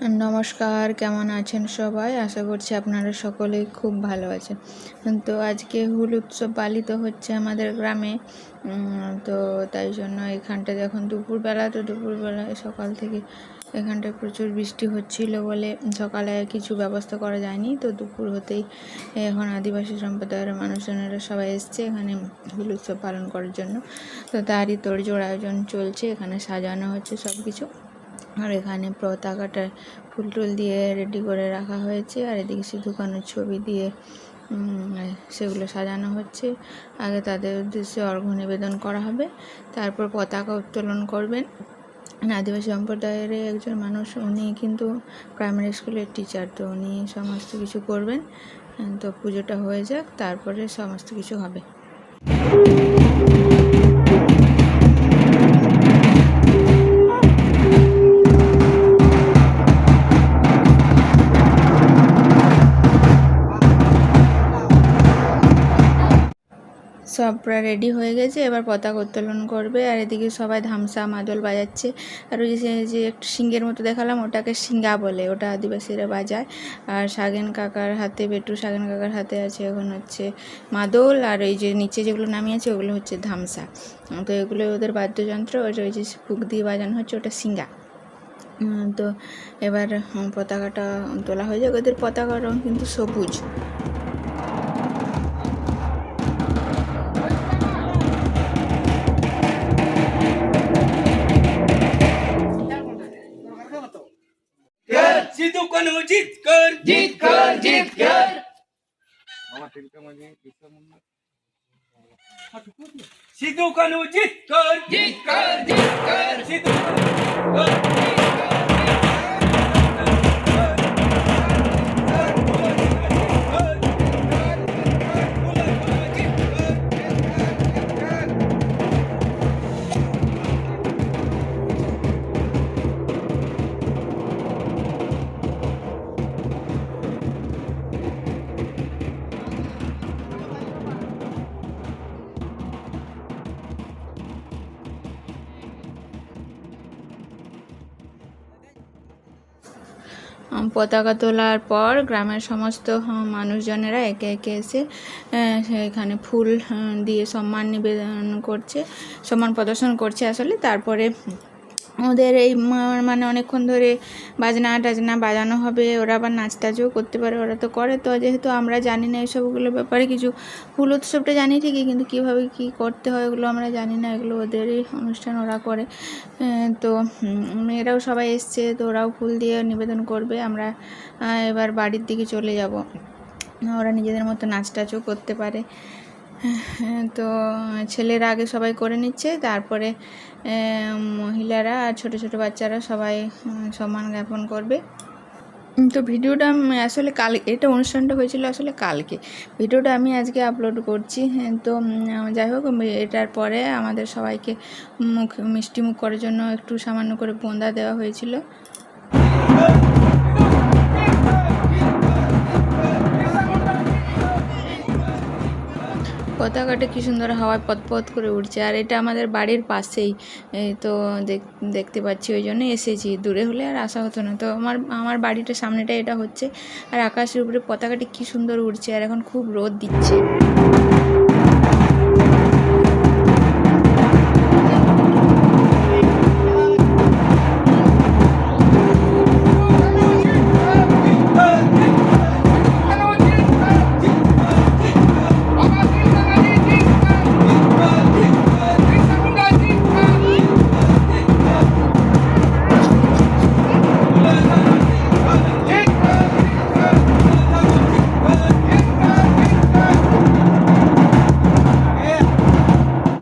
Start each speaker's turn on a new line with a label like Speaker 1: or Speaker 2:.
Speaker 1: নমস্কার, কেমন আছেন সবাই? আশা করছি আপনারা সকলেই খুব ভালো আছেন। তো আজকে হুল উৎসব পালিত হচ্ছে আমাদের গ্রামে। তো তাই জন্য এখানটা এখন দুপুরবেলা, তো দুপুরবেলায় সকাল থেকে এখানটায় প্রচুর বৃষ্টি হচ্ছিল বলে সকালে কিছু ব্যবস্থা করা যায়নি। তো দুপুর হতেই এখন আদিবাসী সম্প্রদায়ের মানুষজনেরা সবাই এসছে এখানে হুল উৎসব পালন করার জন্য। তো তারই তোড়জোড় আয়োজন চলছে, এখানে সাজানো হচ্ছে সব কিছু আর এখানে পতাকাটা ফুল টুল দিয়ে রেডি করে রাখা হয়েছে। আর এদিকে সিধুকানুর ছবি দিয়ে সেগুলো সাজানো হচ্ছে। আগে তাদের উদ্দেশ্যে অর্ঘ্য নিবেদন করা হবে। তারপর পতাকা উত্তোলন করবেন। আদিবাসী সম্প্রদায়ের একজন মানুষ, উনি কিন্তু প্রাইমারি স্কুলের টিচার তো উনি সমস্ত কিছু করবেন। তো পুজোটা হয়ে যাক, তারপরে সমস্ত কিছু হবে। সব প্রায় রেডি হয়ে গেছে, এবার পতাকা উত্তোলন করবে, আর এদিকে সবাই ধামসা মাদল বাজাচ্ছে। আর ওই যে একটু সিঙ্গের মতো দেখালাম, ওটাকে সিঙ্গা বলে, ওটা আদিবাসীরা বাজায়। আর সাগেন কাকার হাতে বেটু সাগেন কাকার হাতে আছে এখন হচ্ছে মাদল, আর এই যে নিচে যেগুলো নামিয়েছে ওগুলো হচ্ছে ধামসা। তো এগুলো ওদের বাদ্যযন্ত্র, ওই যে ফুক দিয়ে বাজানো হচ্ছে, ওটা সিঙ্গা। তো এবার পতাকাটা তোলা হয়ে যায় ওদের পতাকার রং কিন্তু সবুজ।
Speaker 2: सिद्धू कनु जीत कर जीत कर जीत कर सिद्धू कनु जीत कर जीत कर जीत कर सिद्धू
Speaker 1: পতাকা তোলার পর গ্রামের সমস্ত মানুষজনেরা একে একে এসে সেখানে ফুল দিয়ে সম্মান নিবেদন করছে, সম্মান প্রদর্শন করছে আসলে। তারপরে ওদের এই মানে অনেকক্ষণ ধরে বাজনা টাজনা বাজানো হবে, ওরা আবার নাচ টাচও করতে পারে, ওরা তো করে। তো যেহেতু আমরা জানি না এইসবগুলোর ব্যাপারে, কিছু ফুল উৎসবটা জানি ঠিকই, কিন্তু কীভাবে কী করতে হয় ওগুলো আমরা জানি না, এগুলো ওদেরই অনুষ্ঠান, ওরা করে। তো মেয়েরাও সবাই এসছে, তো ওরাও ফুল দিয়ে নিবেদন করবে। আমরা এবার বাড়ির দিকে চলে যাব। ওরা নিজেদের মতো নাচ টাচও করতে পারে। তো ছেলেরা আগে সবাই করে নিচ্ছে তারপরে মহিলারা আর ছোট ছোট বাচ্চারা সবাই সম্মান জ্ঞাপন করবে। তো ভিডিওটা আসলে কাল এটা অনুষ্ঠানটা হয়েছিল আসলে কালকে। ভিডিওটা আমি আজকে আপলোড করছি হ্যাঁ, তো যাই হোক এটার পরে আমাদের সবাইকে মুখ মিষ্টি মুখ করার জন্য একটু সামান্য করে বোঁদা দেওয়া হয়েছিল। পতাকাটা কি সুন্দর হাওয়ায় পতপত করে উঠছে আর এটা আমাদের বাড়ির পাশেই। তো দেখ- দেখতে পাচ্ছি ওই জন্য এসেছি। দূরে হলে আর আসা হতো না। তো আমার আমার বাড়িটা সামনেটা এটা হচ্ছে। আর আকাশের উপরে পতাকাটি কি সুন্দর উঠছে আর এখন খুব রোদ দিচ্ছে।